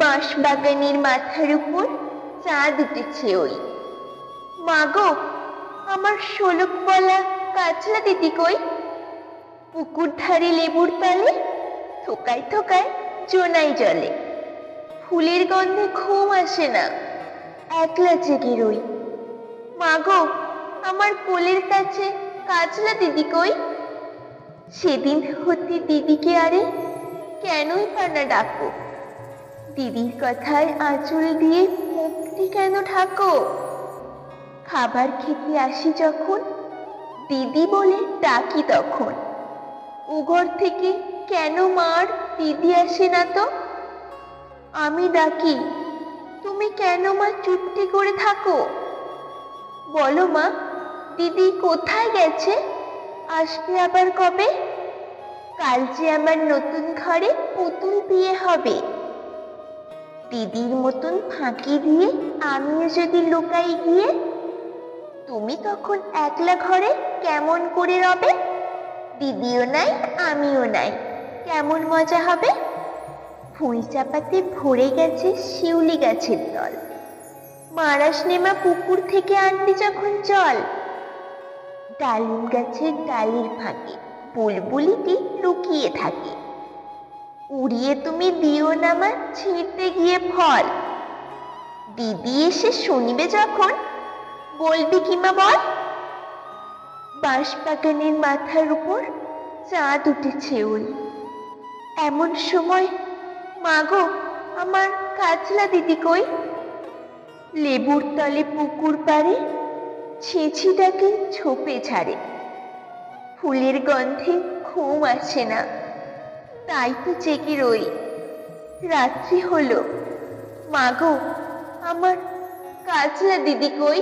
বাঁশ বাগানের মাথার উপর চাঁদ উঠেছে ওই মাগো, আমার শোলক বলা কাছলা দিদি কই? পুকুর ধারে লেবুর তালে থোকায় থোকায় জোনাই জলে। ফুলের গন্ধে ঘুম আসে না, একলা জেগে রই। মাগো, আমার কোলের কাছে কাজলা দিদি কই? সেদিন হতে দিদিকে আরে কেনই পানা ডাকো? দিদির কথায় আঁচল দিয়ে মুখটি কেন ঢাকো? খাবার খেতে আসি যখন, দিদি বলে ডাকি তখন। উঘর থেকে কেন মার দিদি আসে না তো? আমি ডাকি, তুমি কেন মা চুপটি করে থাকো? বলো মা, দিদি কোথায় গেছে? আসবে আবার কবে? কাল যে আমার নতুন ঘরে পুতুল বিয়ে হবে। দিদির মতন ফাঁকি দিয়ে আমিও যদি লুকাই গিয়ে, তুমি তখন একলা ঘরে কেমন করে রবে? দিদিও নাই, আমিও নাই, কেমন মজা হবে? ভুঁই চাপাতে ভরে গেছে শিউলি গাছের দল মারাস নেমা পুকুর থেকে আনবি যখন জল। ডালিম গাছের ডালির ফাঁকে বুলবুলিটি লুকিয়ে থাকে। উড়িয়ে তুমি দিও না মা ছিঁড়তে গিয়ে ফল। দিদি এসে শুনবে যখন, বলবি কিমা বল? বাঁশ বাগানের মাথার উপর চাঁদ উঠেছে ওই। এমন সময় মাগো আমার কাজলা দিদি কই? লেবুর তলে পুকুর পাড়ে ছেঁচিটাকে ছোপে ছাড়ে ফুলের গন্ধে ঘুম আসে না। তাই তো জেগে রই। রাত্রি হলো। মাগো আমার কাজলা দিদি কই?